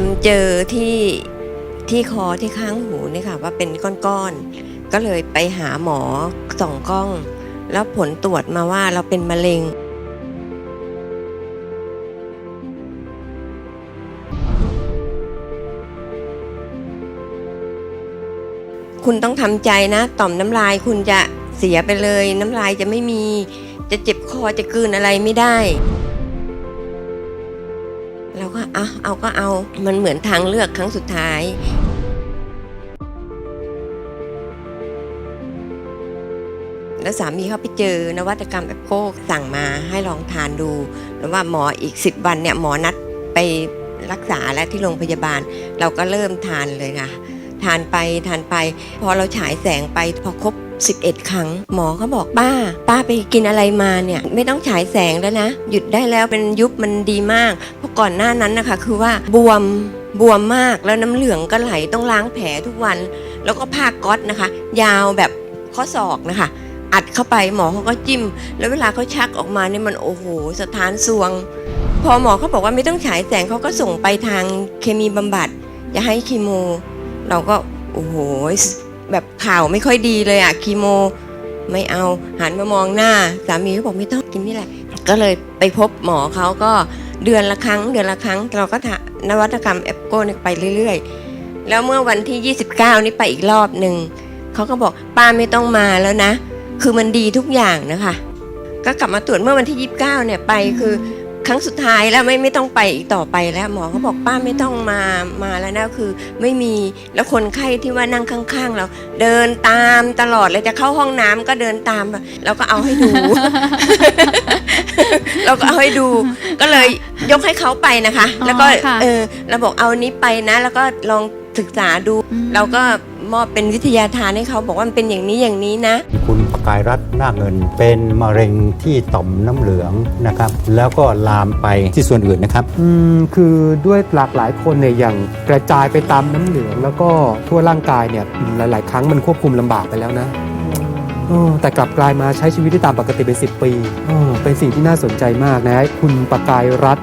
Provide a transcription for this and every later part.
ทำเจอที่ที่คอที่ข้างหูนี่ค่ะ ว่าเป็นก้อนๆ ก็เลยไปหาหมอส่องกล้อง แล้วผลตรวจมาว่าเราเป็นมะเร็ง คุณต้องทำใจนะ ต่อมน้ำลายคุณจะเสียไปเลย น้ำลายจะไม่มี จะเจ็บคอจะกลืนอะไรไม่ได้ เราก็เอาเอาก็เอา มันเหมือนทางเลือกครั้งสุดท้ายแล้วสามีเขาไปเจอนวัตกรรมแอปโก้สั่งมาให้ลองทานดู แล้วว่าหมออีก 10 วันเนี่ยหมอนัดไปรักษาและที่โรงพยาบาล เราก็เริ่มทานเลยค่ะ ทานไปทานไป พอเราฉายแสงไปพอครบ 11 ครั้ง หมอเขาบอกป้า ป้าไปกินอะไรมาเนี่ยไม่ต้องฉายแสงแล้วนะ หยุดได้แล้วเป็นยุบมันดีมากเพราะก่อนหน้านั้นนะคะ คือว่าบวมบวมมากแล้วน้ำเหลืองก็ไหลต้องล้างแผลทุกวัน แล้วก็ผ้าก๊อตนะคะ ยาวแบบข้อศอกนะคะอัดเข้าไปหมอเขาก็จิ้ม แล้วเวลาเขาชักออกมาเนี่ยมันโอ้โหสถานสวง พอหมอเขาบอกว่าไม่ต้องฉายแสงเขาก็ส่งไปทางเคมีบำบัดจะให้คีโม เราก็โอ้โห แบบข่าวไม่ค่อยดีเลยอะคีโม ไม่เอาหันมามองหน้า สามีเขาบอกไม่ต้องกินนี่แหละ ก็เลยไปพบหมอเขาก็เดือนละครั้ง เดือนละครั้งเราก็ทานวัตกรรมแอปโก้นไปเรื่อยๆ แล้วเมื่อวันที่ 29 นี่ไปอีกรอบหนึ่งเขาก็บอกป้าไม่ต้องมาแล้วนะ คือมันดีทุกอย่างนะคะ ก็กลับมาตรวจเมื่อวันที่ 29 เนี่ยไปคือ ครั้งสุดท้ายแล้วไม่ไม่ต้องไปอีกต่อไปแล้วหมอเขาบอกป้าไม่ต้องมามาแล้วนะคือ ไม่มีแล้วคนไข้ที่ว่านั่งข้างๆ เรา เดินตามตลอดเลยจะเข้าห้องน้ำก็เดินตามเราก็เอาให้ดู เราก็เอาให้ดู ก็เลยยกให้เขาไปนะคะอ๋อแล้วก็ค่ะเออเราบอกเอาอันนี้ไปนะ แล้วก็ลอง ศึกษาดูอืมเราก็มอบเป็นวิทยาทานให้เขาบอกว่ามันเป็นอย่างนี้อย่างนี้นะ คุณประกายรัตน์นาคเงิน เป็นมะเร็งที่ต่อมน้ำเหลืองนะครับ แล้วก็ลามไปที่ส่วนอื่นนะครับ อืมคือด้วยหลากหลายคนเนี่ยอย่างกระจายไปตามน้ำเหลือง แล้วก็ทั่วร่างกายเนี่ยหลาย ๆ ครั้งมันควบคุมลำบากไปแล้วนะเออแต่กลับกลายมาใช้ชีวิตได้ตามปกติเป็น 10 ปีเออเป็นสิ่งที่น่าสนใจมากนะ คุณประกายรัฐ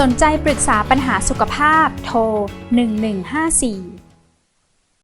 สนใจปรึกษาปัญหาสุขภาพโทร 1154